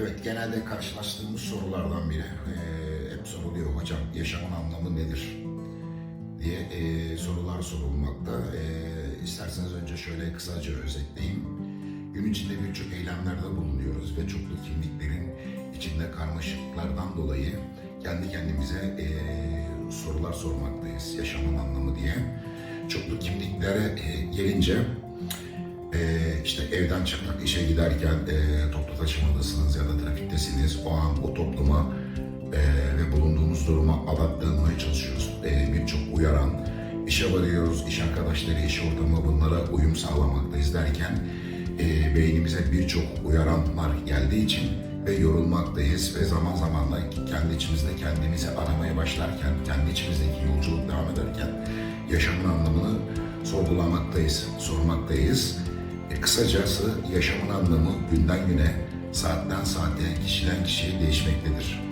Evet, genelde karşılaştığımız sorulardan biri. Ee, hep soruluyor hocam, yaşamın anlamı nedir? diye e, sorular sorulmakta. E, isterseniz önce şöyle kısaca özetleyeyim. Gün içinde birçok eylemlerde bulunuyoruz ve çoklu kimliklerin içinde karmaşıklardan dolayı kendi kendimize e, sorular sormaktayız. Yaşamın anlamı diye. Çoklu kimliklere e, gelince e, işte evden çıkmak, işe giderken e, toplu taşımadasınız ya da trafiktesiniz. O an o topluma e, ve bulunduğumuz duruma adapte çalışıyoruz. E, Birçok uyaran, işe varıyoruz, iş arkadaşları, iş ortamı bunlara uyum sağlamaktayız derken e, beynimize birçok uyaranlar geldiği için ve yorulmaktayız ve zaman zaman da kendi içimizde kendimizi aramaya başlarken, kendi içimizdeki yolculuk devam ederken yaşamın anlamını sorgulamaktayız, sormaktayız. Kısacası yaşamın anlamı günden güne, saatten saate, kişiden kişiye değişmektedir.